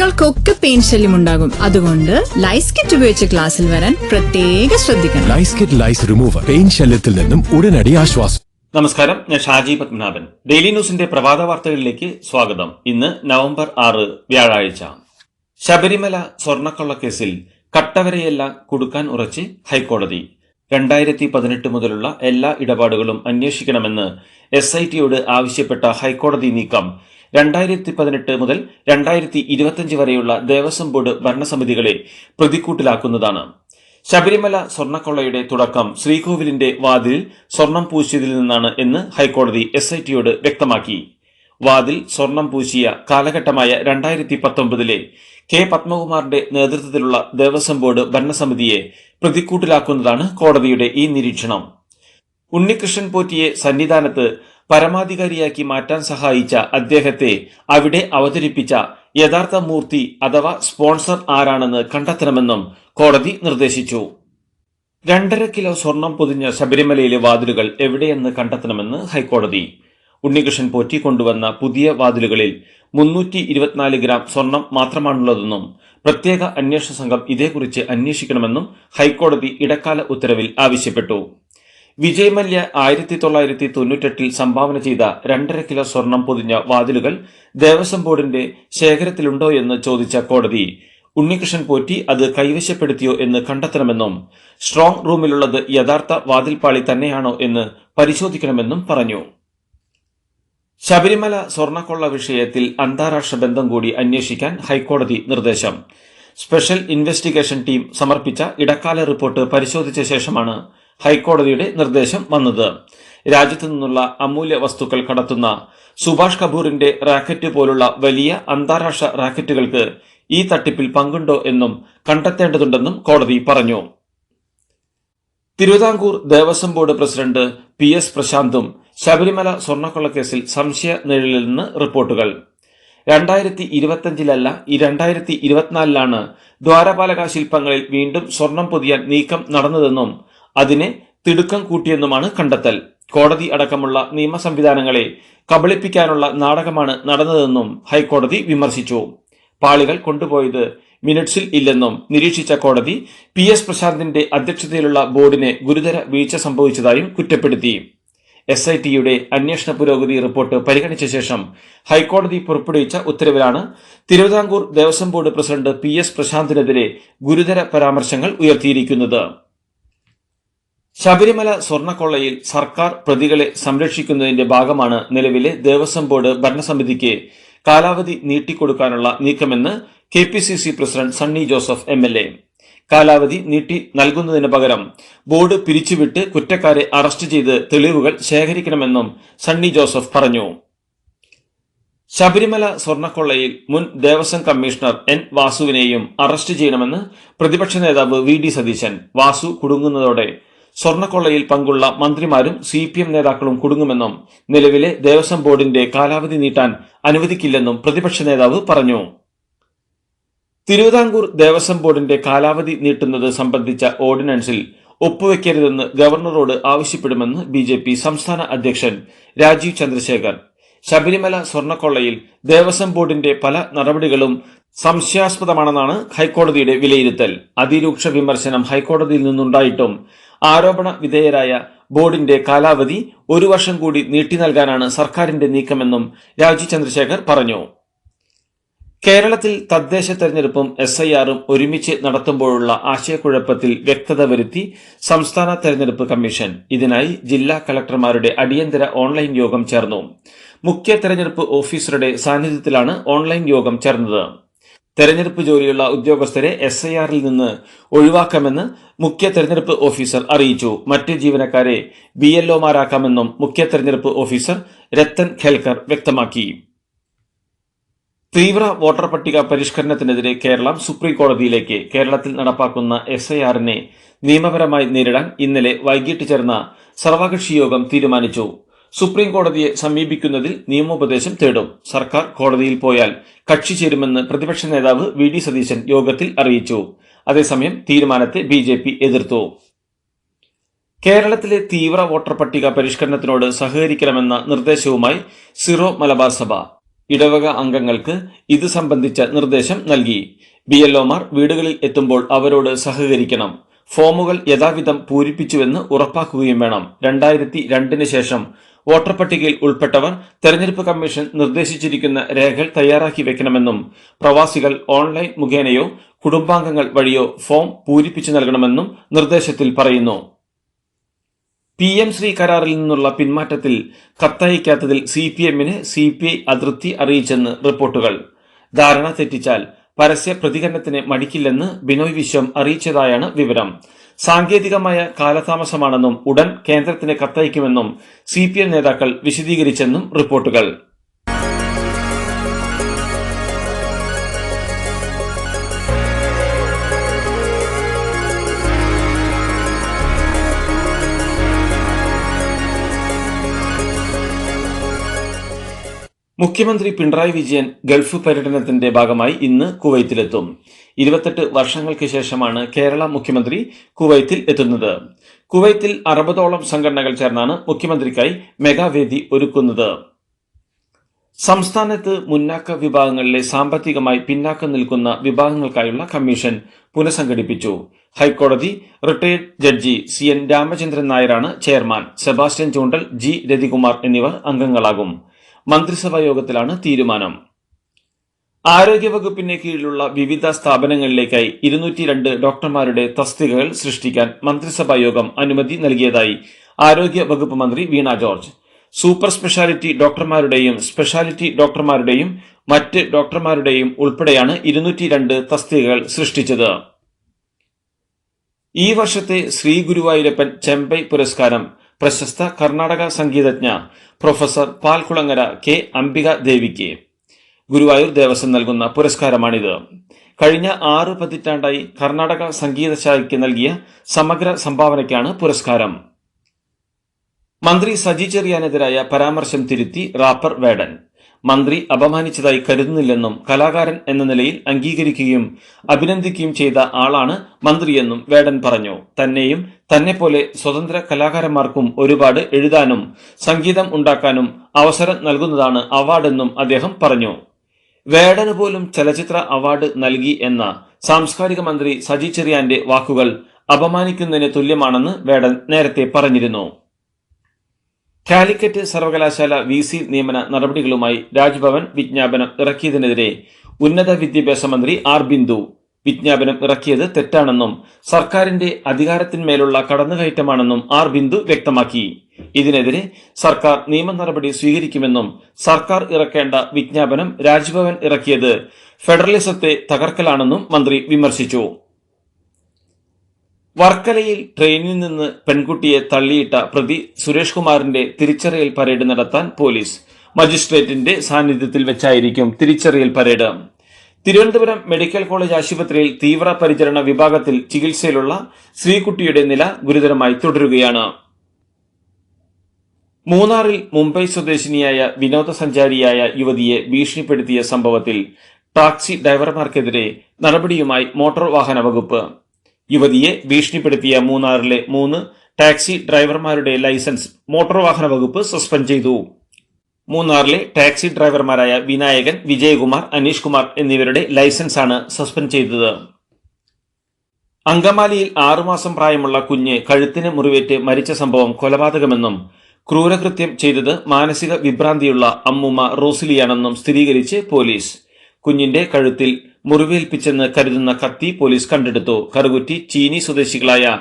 കുട്ടികൾക്കൊക്കെ പെയിൻ ശല്യം ഉണ്ടാകും. അതുകൊണ്ട് ലൈസ് കിറ്റ് ഉപയോഗിച്ച് ക്ലാസ്സിൽ വരാൻ പ്രത്യേക ശ്രദ്ധിക്കണം. Lice kit lice remover pain ശല്യത്തിൽ നിന്നും ഉടനടി ആശ്വാസം. നമസ്കാരം ഞാൻ ഷാജി പത്മനാഭൻ. ഡെയിലി ന്യൂസിന്റെ പ്രഭാത വാർത്തകളിലേക്ക് സ്വാഗതം. ഇന്ന് നവംബർ ആറ് വ്യാഴാഴ്ച. ശബരിമല സ്വർണക്കൊള്ള കേസിൽ കട്ടവരെയെല്ലാം കൊടുക്കാൻ ഉറച്ച് ഹൈക്കോടതി. രണ്ടായിരത്തി പതിനെട്ട് മുതലുള്ള എല്ലാ ഇടപാടുകളും അന്വേഷിക്കണമെന്ന് എസ് ഐ ടിയോട് ആവശ്യപ്പെട്ട ഹൈക്കോടതി നീക്കം രണ്ടായിരത്തി പതിനെട്ട് മുതൽ രണ്ടായിരത്തി ഇരുപത്തിയഞ്ച് വരെയുള്ള ദേവസ്വം ബോർഡ് ഭരണസമിതികളെ പ്രതിക്കൂട്ടിലാക്കുന്നതാണ്. ശബരിമല സ്വർണക്കൊള്ളയുടെ തുടക്കം ശ്രീകോവിലിന്റെ വാതിലിൽ സ്വർണം പൂശിയതിൽ നിന്നാണ് എന്ന് ഹൈക്കോടതി എസ് ഐ ടിയോട് വ്യക്തമാക്കി. വാതിൽ സ്വർണം പൂശിയ കാലഘട്ടമായ രണ്ടായിരത്തി പത്തൊമ്പതിലെ കെ പത്മകുമാറിന്റെ നേതൃത്വത്തിലുള്ള ദേവസ്വം ബോർഡ് ഭരണസമിതിയെ പ്രതിക്കൂട്ടിലാക്കുന്നതാണ് കോടതിയുടെ ഈ നിരീക്ഷണം. ഉണ്ണികൃഷ്ണൻ പോറ്റിയെ സന്നിധാനത്ത് പരമാധികാരിയാക്കി മാറ്റാൻ സഹായിച്ച അദ്ദേഹത്തെ അവിടെ അവതരിപ്പിച്ച യഥാർത്ഥ മൂർത്തി അഥവാ സ്പോൺസർ ആരാണെന്ന് കണ്ടെത്തണമെന്നും കോടതി നിർദ്ദേശിച്ചു. രണ്ടര കിലോ സ്വർണം പൊതിഞ്ഞ ശബരിമലയിലെ വാതിലുകൾ എവിടെയെന്ന് കണ്ടെത്തണമെന്ന് ഹൈക്കോടതി. ഉണ്ണികൃഷ്ണൻ പോറ്റി കൊണ്ടുവന്ന പുതിയ വാതിലുകളിൽ മുന്നൂറ്റി ഇരുപത്തിനാല് ഗ്രാം സ്വർണം മാത്രമാണുള്ളതെന്നും പ്രത്യേക അന്വേഷണ സംഘം ഇതേക്കുറിച്ച് അന്വേഷിക്കണമെന്നും ഹൈക്കോടതി ഇടക്കാല ഉത്തരവിൽ ആവശ്യപ്പെട്ടു. വിജയ് മല്യ ആയിരത്തി തൊള്ളായിരത്തി തൊണ്ണൂറ്റെട്ടിൽ സംഭാവന ചെയ്ത രണ്ടര കിലോ സ്വർണം പൊതിഞ്ഞ വാതിലുകൾ ദേവസ്വം ബോർഡിന്റെ ശേഖരത്തിലുണ്ടോ എന്ന് ചോദിച്ച കോടതി ഉണ്ണികൃഷ്ണൻ പോറ്റി അത് കൈവശപ്പെടുത്തിയോ എന്ന് കണ്ടെത്തണമെന്നും സ്ട്രോങ് റൂമിലുള്ളത് യഥാർത്ഥ വാതിൽപ്പാളി തന്നെയാണോ എന്ന് പരിശോധിക്കണമെന്നും പറഞ്ഞു. ശബരിമല സ്വർണക്കൊള്ള വിഷയത്തിൽ അന്താരാഷ്ട്ര ബന്ധം കൂടി അന്വേഷിക്കാൻ ഹൈക്കോടതി നിർദ്ദേശം. സ്പെഷ്യൽ ഇൻവെസ്റ്റിഗേഷൻ ടീം സമർപ്പിച്ച ഇടക്കാല റിപ്പോർട്ട് പരിശോധിച്ച ശേഷമാണ് ഹൈക്കോടതിയുടെ നിർദ്ദേശം വന്നത്. രാജ്യത്തു നിന്നുള്ള അമൂല്യ വസ്തുക്കൾ കടത്തുന്ന സുഭാഷ് കപൂറിന്റെ റാക്കറ്റ് പോലുള്ള വലിയ അന്താരാഷ്ട്ര റാക്കറ്റുകൾക്ക് ഈ തട്ടിപ്പിൽ പങ്കുണ്ടോ എന്നും കണ്ടെത്തേണ്ടതുണ്ടെന്നും കോടതി പറഞ്ഞു. Thiruvithamkoor Devaswom board president P S പ്രശാന്തും Sabarimala സ്വർണക്കൊള്ളക്കേസിൽ സംശയ നിഴലിൽ നിന്ന് റിപ്പോർട്ടുകൾ. രണ്ടായിരത്തി ഇരുപത്തിയഞ്ചിലല്ല ഈ രണ്ടായിരത്തി ഇരുപത്തിനാലിലാണ് ദ്വാരപാലക ശില്പങ്ങളിൽ വീണ്ടും സ്വർണം പൊതിയാൻ നീക്കം നടന്നതെന്നും അതിനെ തിടുക്കം കൂട്ടിയെന്നുമാണ് കണ്ടെത്തൽ. കോടതി അടക്കമുള്ള നിയമ സംവിധാനങ്ങളെ കബളിപ്പിക്കാനുള്ള നാടകമാണ് നടന്നതെന്നും ഹൈക്കോടതി വിമർശിച്ചു. പാളികൾ കൊണ്ടുപോയത് മിനിറ്റ്സിൽ ഇല്ലെന്നും നിരീക്ഷിച്ച കോടതി പി എസ് പ്രശാന്തിന്റെ അധ്യക്ഷതയിലുള്ള ബോർഡിന് ഗുരുതര വീഴ്ച സംഭവിച്ചതായും കുറ്റപ്പെടുത്തി. എസ് ഐ ടിയുടെ അന്വേഷണ പുരോഗതി റിപ്പോർട്ട് പരിഗണിച്ച ശേഷം ഹൈക്കോടതി പുറപ്പെടുവിച്ച ഉത്തരവിലാണ് Thiruvithamkoor Devaswom board president P S പ്രശാന്തിനെതിരെ ഗുരുതര പരാമർശങ്ങൾ ഉയർത്തിയിരിക്കുന്നത്. ശബരിമല സ്വർണക്കൊള്ളയിൽ സർക്കാർ പ്രതികളെ സംരക്ഷിക്കുന്നതിന്റെ ഭാഗമാണ് നിലവിലെ ദേവസ്വം ബോർഡ് ഭരണസമിതിക്ക് കാലാവധി നീട്ടിക്കൊടുക്കാനുള്ള നീക്കമെന്ന് K P C C president Sunny Joseph M L A. കാലാവധി നീട്ടി നൽകുന്നതിന് പകരം ബോർഡ് പിരിച്ചുവിട്ട് കുറ്റക്കാരെ അറസ്റ്റ് ചെയ്ത് തെളിവുകൾ ശേഖരിക്കണമെന്നും സണ്ണി ജോസഫ് പറഞ്ഞു. ശബരിമല സ്വർണക്കൊള്ളയിൽ മുൻ ദേവസ്വം കമ്മീഷണർ എൻ വാസുവിനെയും അറസ്റ്റ് ചെയ്യണമെന്ന് പ്രതിപക്ഷ നേതാവ് വി ഡി സതീശൻ. വാസു കുടുങ്ങുന്നതോടെ സ്വർണക്കൊള്ളയിൽ പങ്കുള്ള മന്ത്രിമാരും സി പി എം നേതാക്കളും കുടുങ്ങുമെന്നും നിലവിലെ ദേവസ്വം ബോർഡിന്റെ കാലാവധി നീട്ടാൻ അനുവദിക്കില്ലെന്നും പ്രതിപക്ഷ നേതാവ് പറഞ്ഞു. തിരുവിതാംകൂർ ദേവസ്വം ബോർഡിന്റെ കാലാവധി നീട്ടുന്നത് സംബന്ധിച്ച ഓർഡിനൻസിൽ ഒപ്പുവെക്കരുതെന്ന് ഗവർണറോട് ആവശ്യപ്പെടുമെന്ന് ബി ജെ പി സംസ്ഥാന അധ്യക്ഷൻ രാജീവ് ചന്ദ്രശേഖർ. ശബരിമല സ്വർണക്കൊള്ളയിൽ ദേവസ്വം ബോർഡിന്റെ പല നടപടികളും സംശയാസ്പദമാണെന്നാണ് ഹൈക്കോടതിയുടെ വിലയിരുത്തൽ. അതിരൂക്ഷ വിമർശനം ഹൈക്കോടതിയിൽ നിന്നുണ്ടായിട്ടും ആരോപണ വിധേയരായ ബോർഡിന്റെ കാലാവധി ഒരു വർഷം കൂടി നീട്ടി നൽകാനാണ് സർക്കാരിന്റെ നീക്കമെന്നും രാജീവ് ചന്ദ്രശേഖർ പറഞ്ഞു. കേരളത്തിൽ തദ്ദേശ തെരഞ്ഞെടുപ്പും എസ് ഐ ആറും ഒരുമിച്ച് നടത്തുമ്പോഴുള്ള ആശയക്കുഴപ്പത്തിൽ വ്യക്തത വരുത്തി സംസ്ഥാന തെരഞ്ഞെടുപ്പ് കമ്മീഷൻ. ഇതിനായി ജില്ലാ കളക്ടർമാരുടെ അടിയന്തര ഓൺലൈൻ യോഗം ചേർന്നു. മുഖ്യ തെരഞ്ഞെടുപ്പ് ഓഫീസറുടെ സാന്നിധ്യത്തിലാണ് ഓൺലൈൻ യോഗം ചേർന്നത്. തെരഞ്ഞെടുപ്പ് ജോലിയുള്ള ഉദ്യോഗസ്ഥരെ എസ് ഐ ആറിൽ നിന്ന് ഒഴിവാക്കാമെന്ന് മുഖ്യ തെരഞ്ഞെടുപ്പ് ഓഫീസർ അറിയിച്ചു. മറ്റ് ജീവനക്കാരെ ബി എൽ ഒമാരാക്കാമെന്നും മുഖ്യ തെരഞ്ഞെടുപ്പ് ഓഫീസർ രത്തൻ ഖേൽക്കർ വ്യക്തമാക്കി. തീവ്ര വോട്ടർ പട്ടിക പരിഷ്കരണത്തിനെതിരെ കേരളം സുപ്രീം കോടതിയിലേക്ക് കേരളത്തിൽ നടപ്പാക്കുന്ന എസ് ഐ ആറിനെ നിയമപരമായി നേരിടാൻ ഇന്നലെ വൈകിട്ട് ചേർന്ന സർവകക്ഷി യോഗം തീരുമാനിച്ചു. സുപ്രീം കോടതിയെ സമീപിക്കുന്നതിൽ നിയമോപദേശം തേടും. സർക്കാർ കോടതിയിൽ പോയാൽ കക്ഷി ചേരുമെന്ന് പ്രതിപക്ഷ നേതാവ് വി ഡി സതീശൻ യോഗത്തിൽ അറിയിച്ചു. അതേസമയം തീരുമാനത്തെ ബി ജെ പി എതിർത്തു. കേരളത്തിലെ തീവ്ര വോട്ടർ പട്ടിക പരിഷ്കരണത്തിനോട് സഹകരിക്കണമെന്ന നിർദ്ദേശവുമായി സിറോ മലബാർ സഭ ഇടവക അംഗങ്ങൾക്ക് ഇത് സംബന്ധിച്ച നിർദ്ദേശം നൽകി. ബി എൽഒമാർ വീടുകളിൽ എത്തുമ്പോൾ അവരോട് സഹകരിക്കണം. ഫോമുകൾ യഥാവിധം പൂരിപ്പിച്ചുവെന്ന് ഉറപ്പാക്കുകയും വേണം. രണ്ടായിരത്തി രണ്ടിന് ശേഷം വോട്ടർ പട്ടികയിൽ ഉൾപ്പെട്ടവർ തെരഞ്ഞെടുപ്പ് കമ്മീഷൻ നിർദ്ദേശിച്ചിരിക്കുന്ന രേഖകൾ തയ്യാറാക്കി വെക്കണമെന്നും പ്രവാസികൾ ഓൺലൈൻ മുഖേനയോ കുടുംബാംഗങ്ങൾ വഴിയോ ഫോം പൂരിപ്പിച്ചു നൽകണമെന്നും നിർദ്ദേശത്തിൽ പറയുന്നു. പി എം ശ്രീ കരാറിൽ നിന്നുള്ള പിന്മാറ്റത്തിൽ കത്തയക്കാത്തതിൽ സി പി എമ്മിന് സി പി ഐ അതൃപ്തി അറിയിച്ചെന്ന് റിപ്പോർട്ടുകൾ. ധാരണ തെറ്റിച്ചാൽ പരസ്യ പ്രതികരണത്തിന് മടിക്കില്ലെന്ന് ബിനോയ് വിശ്വം അറിയിച്ചതായാണ് വിവരം. സാങ്കേതികമായ കാലതാമസമാണെന്നും ഉടൻ കേന്ദ്രത്തിന് കത്തയക്കുമെന്നും സി പി എം നേതാക്കൾ വിശദീകരിച്ചെന്നും റിപ്പോർട്ടുകൾ. മുഖ്യമന്ത്രി പിണറായി വിജയൻ ഗൾഫ് പര്യടനത്തിന്റെ ഭാഗമായി ഇന്ന് കുവൈത്തിലെത്തും. ഇരുപത്തെട്ട് വർഷങ്ങൾക്ക് ശേഷമാണ് കേരള മുഖ്യമന്ത്രി കുവൈത്തിൽ എത്തുന്നത്. കുവൈത്തിൽ അറുപതോളം സംഘടനകൾ ചേർന്നാണ് മുഖ്യമന്ത്രിക്കായി മെഗാവേദി ഒരുക്കുന്നത്. സംസ്ഥാനത്ത് മുന്നാക്ക വിഭാഗങ്ങളിലെ സാമ്പത്തികമായി പിന്നാക്കം നിൽക്കുന്ന വിഭാഗങ്ങൾക്കായുള്ള കമ്മീഷൻ പുനഃസംഘടിപ്പിച്ചു. ഹൈക്കോടതി retired judge C N Ramachandran നായരാണ് chairman. Sebastian Choondal G. Rathikumar എന്നിവർ അംഗങ്ങളാകും. മന്ത്രിസഭാ യോഗത്തിലാണ് തീരുമാനം. ആരോഗ്യവകുപ്പിന് കീഴിലുള്ള വിവിധ സ്ഥാപനങ്ങളിലേക്കായി ഇരുന്നൂറ്റി രണ്ട് ഡോക്ടർമാരുടെ തസ്തികകൾ സൃഷ്ടിക്കാൻ മന്ത്രിസഭാ യോഗം അനുമതി നൽകിയതായി ആരോഗ്യ വകുപ്പ് മന്ത്രി വീണ ജോർജ്. സൂപ്പർ സ്പെഷ്യാലിറ്റി ഡോക്ടർമാരുടെയും സ്പെഷ്യാലിറ്റി ഡോക്ടർമാരുടെയും മറ്റ് ഡോക്ടർമാരുടെയും ഉൾപ്പെടെയാണ് ഇരുന്നൂറ്റി രണ്ട് തസ്തികകൾ സൃഷ്ടിച്ചത്. ഈ വർഷത്തെ ശ്രീ ഗുരുവായൂരപ്പൻ ചെമ്പൈ പുരസ്കാരം പ്രശസ്ത കർണാടക സംഗീതജ്ഞ പ്രൊഫസർ പാൽകുളങ്ങര കെ അംബിക ദേവിക്ക് ഗുരുവായൂർ ദേവസ്വം നൽകുന്ന പുരസ്കാരമാണിത്. കഴിഞ്ഞ ആറ് പതിറ്റാണ്ടായി കർണാടക സംഗീതശാലയ്ക്ക് നൽകിയ സമഗ്ര സംഭാവനയ്ക്കാണ് പുരസ്കാരം. മന്ത്രി സജി ചെറിയാനെതിരായ പരാമർശം തിരുത്തി റാപ്പർ വേടൻ. മന്ത്രി അപമാനിച്ചതായി കരുതുന്നില്ലെന്നും കലാകാരൻ എന്ന നിലയിൽ അംഗീകരിക്കുകയും അഭിനന്ദിക്കുകയും ചെയ്ത ആളാണ് മന്ത്രിയെന്നും വേടൻ പറഞ്ഞു. തന്നെയും തന്നെപ്പോലെ സ്വതന്ത്ര കലാകാരന്മാർക്കും ഒരുപാട് എഴുതാനും സംഗീതം ഉണ്ടാക്കാനും അവസരം നൽകുന്നതാണ് അവാർഡെന്നും അദ്ദേഹം പറഞ്ഞു. വേടന് പോലും ചലച്ചിത്ര അവാർഡ് നൽകി എന്ന സാംസ്കാരിക മന്ത്രി സജി ചെറിയാന്റെ വാക്കുകൾ അപമാനിക്കുന്നതിന് തുല്യമാണെന്ന് വേടൻ നേരത്തെ പറഞ്ഞിരുന്നു. കാലിക്കറ്റ് സർവകലാശാല വി സി നിയമന നടപടികളുമായി രാജ്ഭവൻ വിജ്ഞാപനം ഇറക്കിയതിനെതിരെ ഉന്നത വിദ്യാഭ്യാസ മന്ത്രി ആർ ബിന്ദു. വിജ്ഞാപനം ഇറക്കിയത് തെറ്റാണെന്നും സർക്കാരിന്റെ അധികാരത്തിന്മേലുള്ള കടന്നുകയറ്റമാണെന്നും ആർ ബിന്ദു വ്യക്തമാക്കി. ഇതിനെതിരെ സർക്കാർ നിയമ നടപടി സ്വീകരിക്കുമെന്നും സർക്കാർ ഇറക്കേണ്ട വിജ്ഞാപനം രാജ്ഭവൻ ഇറക്കിയത് ഫെഡറലിസത്തെ തകർക്കലാണെന്നും മന്ത്രി വിമർശിച്ചു. വർക്കലയിൽ ട്രെയിനിൽ നിന്ന് പെൺകുട്ടിയെ തള്ളിയിട്ട പ്രതി സുരേഷ് കുമാറിന്റെ തിരിച്ചറിയൽ പരേഡ് നടത്താൻ പോലീസ് മജിസ്ട്രേറ്റിന്റെ സാന്നിധ്യത്തിൽ വെച്ചായിരിക്കും തിരിച്ചറിയൽ പരേഡ്. തിരുവനന്തപുരം മെഡിക്കൽ കോളേജ് ആശുപത്രിയിൽ തീവ്ര പരിചരണ വിഭാഗത്തിൽ ചികിത്സയിലുള്ള ശ്രീകുട്ടിയുടെ നില ഗുരുതരമായി തുടരുകയാണ്. മൂന്നാറിൽ മുംബൈ സ്വദേശിനിയായ വിനോദസഞ്ചാരിയായ യുവതിയെ ഭീഷണിപ്പെടുത്തിയ സംഭവത്തിൽ ടാക്സി ഡ്രൈവർമാർക്കെതിരെ നടപടിയുമായി മോട്ടോർ വാഹന വകുപ്പ്. യുവതിയെ ഭീഷണിപ്പെടുത്തിയ മൂന്നാറിലെ മൂന്ന് ടാക്സി ഡ്രൈവർമാരുടെ ലൈസൻസ് മോട്ടോർ വാഹന വകുപ്പ് സസ്പെൻഡ് ചെയ്തു. മൂന്നാറിലെ ടാക്സി ഡ്രൈവർമാരായ വിനായകൻ വിജയകുമാർ അനീഷ് കുമാർ എന്നിവരുടെ ലൈസൻസാണ് സസ്പെൻഡ് ചെയ്തത്. അങ്കമാലിയിൽ ആറുമാസം പ്രായമുള്ള കുഞ്ഞ് കഴുത്തിന് മുറിവേറ്റ് മരിച്ച സംഭവം കൊലപാതകമെന്നും ക്രൂരകൃത്യം ചെയ്തത് മാനസിക വിഭ്രാന്തിയുള്ള അമ്മുമ്മ റോസിലിയാണെന്നും സ്ഥിരീകരിച്ച് പോലീസ്. കുഞ്ഞിന്റെ കഴുത്തിൽ മുറിവേൽപ്പിച്ചെന്ന് കരുതുന്ന കത്തി പോലീസ് കണ്ടെടുത്തു. കറുകുറ്റി ചീനി സ്വദേശികളായ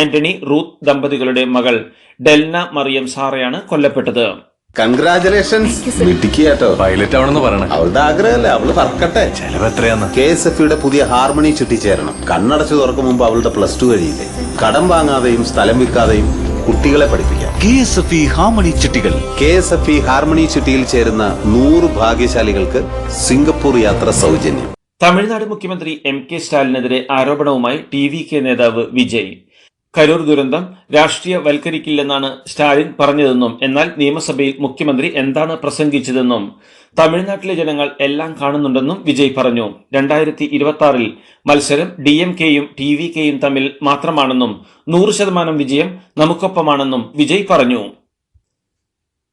ആന്റണി റൂത്ത് ദമ്പതികളുടെ മകൾ ഡെൽന മറിയം സാറയാണ് കൊല്ലപ്പെട്ടത്. കൺഗ്രാചുലേഷൻസ് പൈലറ്റ് ആവണമെന്ന് പറയണം. അവളുടെ ആഗ്രഹമല്ലേ? അവൾ പറക്കട്ടെ. ചെലവ് എത്രയാന്ന്? കെ എസ് എഫ് യുടെ പുതിയ ഹാർമണി ചുറ്റിച്ചേരണം. കണ്ണടച്ചു തുറക്കും മുമ്പ് അവളുടെ പ്ലസ് ടു കഴിയില്ലേ? കടം വാങ്ങാതെയും സ്ഥലം വിൽക്കാതെയും കുട്ടികളെ പഠിപ്പിക്കാം. K S F E harmony ചിട്ടികൾ. K S F E harmony ചിട്ടിയിൽ ചേരുന്ന നൂറ് ഭാഗ്യശാലികൾക്ക് സിംഗപ്പൂർ യാത്ര സൗജന്യം. തമിഴ്നാട് മുഖ്യമന്ത്രി എം കെ സ്റ്റാലിനെതിരെ ആരോപണവുമായി ടി വി കെ നേതാവ് വിജയ്. കരൂർ ദുരന്തം രാഷ്ട്രീയ വൽക്കരിക്കില്ലെന്നാണ് സ്റ്റാലിൻ പറഞ്ഞതെന്നും എന്നാൽ നിയമസഭയിൽ മുഖ്യമന്ത്രി എന്താണ് പ്രസംഗിച്ചതെന്നും തമിഴ്നാട്ടിലെ ജനങ്ങൾ എല്ലാം കാണുന്നുണ്ടെന്നും വിജയ് പറഞ്ഞു. രണ്ടായിരത്തി ഇരുപത്തി മത്സരം ഡി എം കെയും ടി വി കെയും തമ്മിൽ മാത്രമാണെന്നും നൂറ് ശതമാനം വിജയം നമുക്കൊപ്പമാണെന്നും വിജയ് പറഞ്ഞു.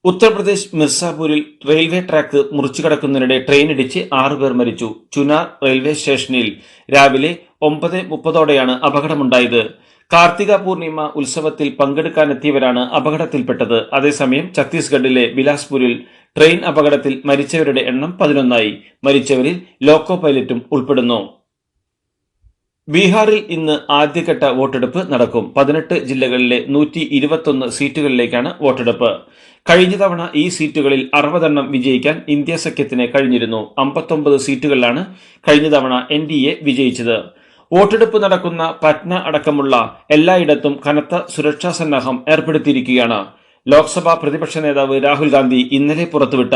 ഉത്തർപ്രദേശ് മിർസാപൂരിൽ റെയിൽവേ ട്രാക്ക് മുറിച്ചു കടക്കുന്നതിനിടെ ട്രെയിനിടിച്ച് ആറുപേർ മരിച്ചു. ചുനാർ റെയിൽവേ സ്റ്റേഷനിൽ രാവിലെ ഒമ്പത് മുപ്പതോടെയാണ് അപകടമുണ്ടായത്. കാർത്തിക പൂർണിമ ഉത്സവത്തിൽ പങ്കെടുക്കാനെത്തിയവരാണ് അപകടത്തിൽപ്പെട്ടത്. അതേസമയം ഛത്തീസ്ഗഡിലെ ബിലാസ്പൂരിൽ ട്രെയിൻ അപകടത്തിൽ മരിച്ചവരുടെ എണ്ണം പതിനൊന്നായി. മരിച്ചവരിൽ ലോക്കോ പൈലറ്റും ഉൾപ്പെടുന്നു. ബീഹാറിൽ ഇന്ന് ആദ്യഘട്ട വോട്ടെടുപ്പ് നടക്കും. പതിനെട്ട് ജില്ലകളിലെ നൂറ്റി ഇരുപത്തൊന്ന് സീറ്റുകളിലേക്കാണ് വോട്ടെടുപ്പ്. കഴിഞ്ഞ തവണ ഈ സീറ്റുകളിൽ അറുപതെണ്ണം വിജയിക്കാൻ ഇന്ത്യ സഖ്യത്തിന് കഴിഞ്ഞിരുന്നു. അമ്പത്തൊമ്പത് സീറ്റുകളിലാണ് കഴിഞ്ഞ തവണ എൻ ഡി എ വിജയിച്ചത്. വോട്ടെടുപ്പ് നടക്കുന്ന പറ്റ്ന അടക്കമുള്ള എല്ലായിടത്തും കനത്ത സുരക്ഷാ സന്നാഹം ഏർപ്പെടുത്തിയിരിക്കുകയാണ്. ലോക്സഭാ പ്രതിപക്ഷ നേതാവ് രാഹുൽ ഗാന്ധി ഇന്നലെ പുറത്തുവിട്ട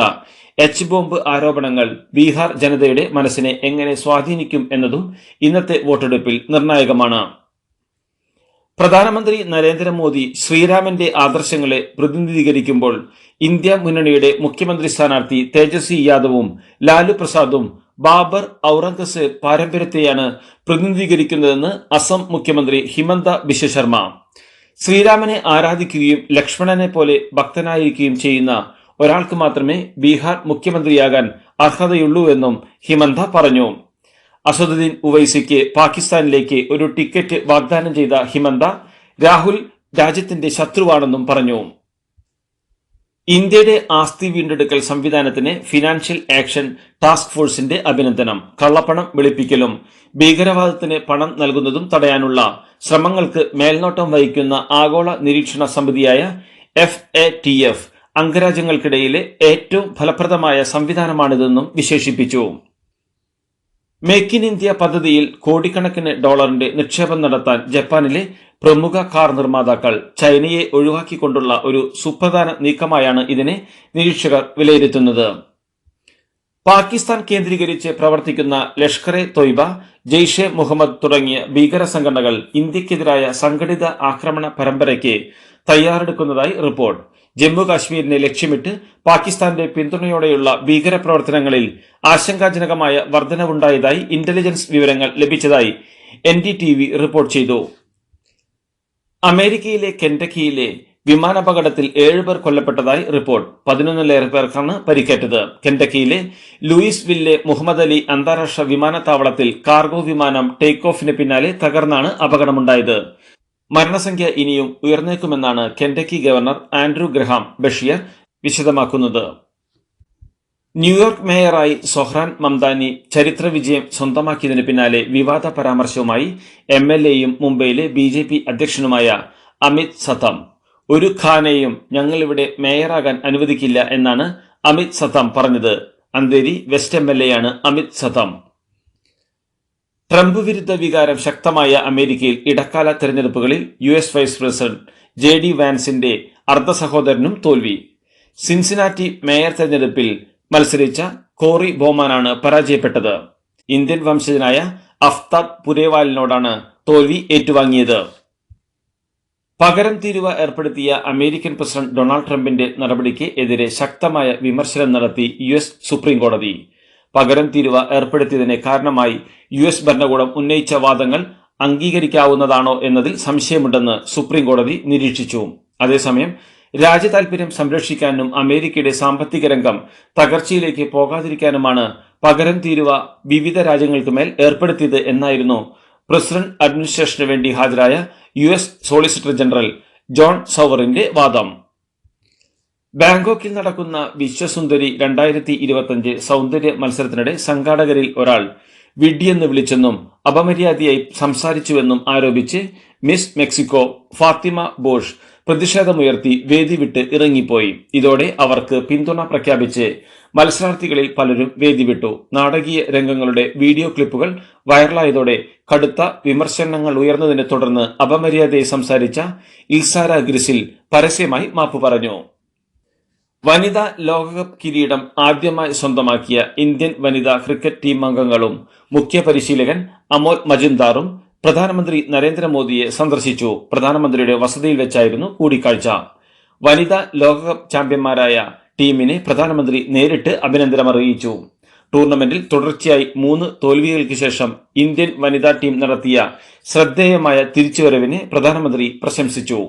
എച്ച് ബോംബ് ആരോപണങ്ങൾ ബീഹാർ ജനതയുടെ മനസ്സിനെ എങ്ങനെ സ്വാധീനിക്കും എന്നതും ഇന്നത്തെ വോട്ടെടുപ്പിൽ നിർണായകമാണ്. പ്രധാനമന്ത്രി നരേന്ദ്രമോദി ശ്രീരാമന്റെ ആദർശങ്ങളെ പ്രതിനിധീകരിക്കുമ്പോൾ ഇന്ത്യ മുന്നണിയുടെ മുഖ്യമന്ത്രി സ്ഥാനാർത്ഥി തേജസ്വി യാദവും ലാലു പ്രസാദും ബാബർ ഔറംഗസേബ് പാരമ്പര്യത്തെയാണ് പ്രതിനിധീകരിക്കുന്നതെന്ന് അസം മുഖ്യമന്ത്രി ഹിമന്ത ബിശ്വ ശർമ്മ. ശ്രീരാമനെ ആരാധിക്കുകയും ലക്ഷ്മണനെ പോലെ ഭക്തനായിരിക്കുകയും ചെയ്യുന്ന ഒരാൾക്ക് മാത്രമേ ബീഹാർ മുഖ്യമന്ത്രിയാകാൻ അർഹതയുള്ളൂ എന്നും ഹിമന്ത പറഞ്ഞു. അസദുദ്ദീൻ ഉവൈസിക്ക് പാകിസ്ഥാനിലേക്ക് ഒരു ടിക്കറ്റ് വാഗ്ദാനം ചെയ്ത ഹിമന്ത രാഹുൽ രാജ്യത്തിന്റെ ശത്രുവാണെന്നും പറഞ്ഞു. ഇന്ത്യയുടെ ആസ്തി വീണ്ടെടുക്കൽ സംവിധാനത്തിന് ഫിനാൻഷ്യൽ ആക്ഷൻ ടാസ്ക് ഫോഴ്സിന്റെ അഭിനന്ദനം കള്ളപ്പണം വെളുപ്പിക്കലും ഭീകരവാദത്തിന് പണം നൽകുന്നതും തടയാനുള്ള ശ്രമങ്ങൾക്ക് മേൽനോട്ടം വഹിക്കുന്ന ആഗോള നിരീക്ഷണ സമിതിയായ എഫ് എ ടി എഫ് അംഗരാജ്യങ്ങൾക്കിടയിലെ ഏറ്റവും ഫലപ്രദമായ സംവിധാനമാണിതെന്നും വിശേഷിപ്പിച്ചു. മേക്ക് ഇൻ ഇന്ത്യ പദ്ധതിയിൽ കോടിക്കണക്കിന് ഡോളറിന്റെ നിക്ഷേപം നടത്താൻ ജപ്പാനിലെ പ്രമുഖ കാർ നിർമ്മാതാക്കൾ ചൈനയെ ഒഴിവാക്കിക്കൊണ്ടുള്ള ഒരു സുപ്രധാന നീക്കമായാണ് ഇതിനെ നിരീക്ഷകർ വിലയിരുത്തുന്നത്. പാകിസ്ഥാൻ കേന്ദ്രീകരിച്ച് പ്രവർത്തിക്കുന്ന ലഷ്കർ എ തൊയ്ബ ജെയ്ഷെ മുഹമ്മദ് തുടങ്ങിയ ഭീകര സംഘടനകൾ ഇന്ത്യക്കെതിരായ സംഘടിത ആക്രമണ പരമ്പരയ്ക്ക് തയ്യാറെടുക്കുന്നതായി റിപ്പോർട്ട്. ജമ്മു കാശ്മീരിനെ ലക്ഷ്യമിട്ട് പാകിസ്ഥാന്റെ പിന്തുണയോടെയുള്ള ഭീകര പ്രവർത്തനങ്ങളിൽ ആശങ്കാജനകമായ വർധനവുണ്ടായതായി ഇന്റലിജൻസ് വിവരങ്ങൾ ലഭിച്ചതായി എൻ റിപ്പോർട്ട് ചെയ്തു. അമേരിക്കയിലെ കെൻഡക്കിയിലെ വിമാനാപകടത്തിൽ ഏഴുപേർ കൊല്ലപ്പെട്ടതായി റിപ്പോർട്ട്. പതിനൊന്നിലേറെ പേർക്കാണ് പരിക്കേറ്റത്. കെൻഡക്കിയിലെ ലൂയിസ് വില്ലെ മുഹമ്മദ് അലി അന്താരാഷ്ട്ര വിമാനത്താവളത്തിൽ കാർഗോ വിമാനം ടേക്ക് ഓഫിന് പിന്നാലെ തകർന്നാണ് അപകടമുണ്ടായത്. മരണസംഖ്യ ഇനിയും ഉയർന്നേക്കുമെന്നാണ് Kentucky governor Andrew Graham Beshear വിശദമാക്കുന്നത്. New York മേയറായി സൊഹ്റാൻ മംദാനി ചരിത്ര വിജയം സ്വന്തമാക്കിയതിന് പിന്നാലെ വിവാദ പരാമർശവുമായി എം എൽ എയും മുംബൈയിലെ ബി ജെ പി അധ്യക്ഷനുമായ അമിത് സതം ഒരു ഖാനെയും ഞങ്ങളിവിടെ മേയറാകാൻ അനുവദിക്കില്ല എന്നാണ് അമിത് സതം പറഞ്ഞത്. Andheri West M L A ആണ് അമിത് സതം ട്രംപ് വിരുദ്ധ വികാരം ശക്തമായ അമേരിക്കയിൽ ഇടക്കാല തെരഞ്ഞെടുപ്പുകളിൽ U S vice president J D വാൻസിന്റെ അർദ്ധ സഹോദരനും തോൽവി. സിൻസിനാറ്റി മേയർ തെരഞ്ഞെടുപ്പിൽ മത്സരിച്ച കോറി ബോമാനാണ് പരാജയപ്പെട്ടത്. ഇന്ത്യൻ വംശജനായ അഫ്താബ് പുരേവാലിനോടാണ് തോൽവി ഏറ്റുവാങ്ങിയത്. പകരം തീരുവ ഏർപ്പെടുത്തിയ അമേരിക്കൻ പ്രസിഡന്റ് ഡൊണാൾഡ് ട്രംപിന്റെ നടപടിക്ക് എതിരെ ശക്തമായ വിമർശനം നടത്തി യു എസ് സുപ്രീം കോടതി. പകരം തീരുവ ഏർപ്പെടുത്തിയതിനെ കാരണമായി യു എസ് ഭരണകൂടം ഉന്നയിച്ച വാദങ്ങൾ അംഗീകരിക്കാവുന്നതാണോ എന്നതിൽ സംശയമുണ്ടെന്ന് സുപ്രീം കോടതി നിരീക്ഷിച്ചു. അതേസമയം രാജ്യതാൽപര്യം സംരക്ഷിക്കാനും അമേരിക്കയുടെ സാമ്പത്തിക രംഗം തകർച്ചയിലേക്ക് പോകാതിരിക്കാനുമാണ് പകരം തീരുവ വിവിധ രാജ്യങ്ങൾക്ക് മേൽ ഏർപ്പെടുത്തിയത് എന്നായിരുന്നു പ്രസിഡന്റ് അഡ്മിനിസ്ട്രേഷന് വേണ്ടി ഹാജരായ U S solicitor general John സൗവറിന്റെ വാദം. ബാങ്കോക്കിൽ നടക്കുന്ന വിശ്വസുന്ദരി രണ്ടായിരത്തി ഇരുപത്തിയഞ്ച് സൗന്ദര്യ മത്സരത്തിനിടെ സംഘാടകരിൽ ഒരാൾ വിഡിയെന്ന് വിളിച്ചെന്നും അപമര്യാദയായി സംസാരിച്ചുവെന്നും ആരോപിച്ച് മിസ് മെക്സിക്കോ ഫാത്തിമ ബോഷ് പ്രതിഷേധമുയർത്തി വേദി വിട്ട് ഇറങ്ങിപ്പോയി. ഇതോടെ അവർക്ക് പിന്തുണ പ്രഖ്യാപിച്ച് മത്സരാർത്ഥികളിൽ പലരും വേദി വിട്ടു. നാടകീയ രംഗങ്ങളുടെ വീഡിയോ ക്ലിപ്പുകൾ വൈറലായതോടെ കടുത്ത വിമർശനങ്ങൾ ഉയർന്നതിനെ തുടർന്ന് അപമര്യാദയെ സംസാരിച്ച ഇൽസാര ഗ്രിസിൽ പരസ്യമായി മാപ്പ് പറഞ്ഞു. വനിതാ ലോകകപ്പ് കിരീടം ആദ്യമായി സ്വന്തമാക്കിയ ഇന്ത്യൻ വനിതാ ക്രിക്കറ്റ് ടീം അംഗങ്ങളും മുഖ്യ പരിശീലകൻ അമോൽ മജുംദാറും പ്രധാനമന്ത്രി നരേന്ദ്രമോദിയെ സന്ദർശിച്ചു. പ്രധാനമന്ത്രിയുടെ വസതിയിൽ വെച്ചായിരുന്നു കൂടിക്കാഴ്ച. വനിതാ ലോകകപ്പ് ചാമ്പ്യന്മാരായ ടീമിനെ പ്രധാനമന്ത്രി നേരിട്ട് അഭിനന്ദനം അറിയിച്ചു ടൂർണമെന്റിൽ തുടർച്ചയായി മൂന്ന് തോൽവികൾക്ക് ശേഷം ഇന്ത്യൻ വനിതാ ടീം നടത്തിയ ശ്രദ്ധേയമായ തിരിച്ചുവരവിനെ പ്രധാനമന്ത്രി പ്രശംസിച്ചു.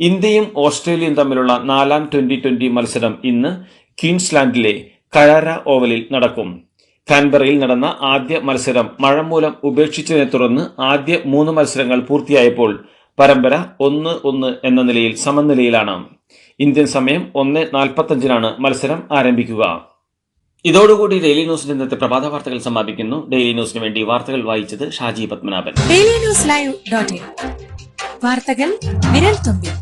ഇന്ത്യയും ഓസ്ട്രേലിയയും തമ്മിലുള്ള നാലാം ട്വന്റി ട്വന്റി മത്സരം ഇന്ന് ക്വീൻസ്ലാൻഡിലെ കരാര ഓവലിൽ നടക്കും. കാൻബറയിൽ നടന്ന ആദ്യ മത്സരം മഴ മൂലം ഉപേക്ഷിച്ചതിനെ തുടർന്ന് ആദ്യ മൂന്ന് മത്സരങ്ങൾ പൂർത്തിയായപ്പോൾ പരമ്പര ഒന്ന് ഒന്ന് എന്ന നിലയിൽ സമനിലയിലാണ്. ഇന്ത്യൻ സമയം ഒന്ന് നാൽപ്പത്തഞ്ചിനാണ് മത്സരം ആരംഭിക്കുക. ഇതോടുകൂടി ഡെയിലി ന്യൂസിന്റെ ഇന്നത്തെ പ്രഭാത വാർത്തകൾ സമാപിക്കുന്നു. ഡെയിലി ന്യൂസിന് വേണ്ടി വാർത്തകൾ വായിച്ചത് Shaji Padmanabhan. Daily news live വാർത്തകൾ വിരൽ തുമ്പിൽ.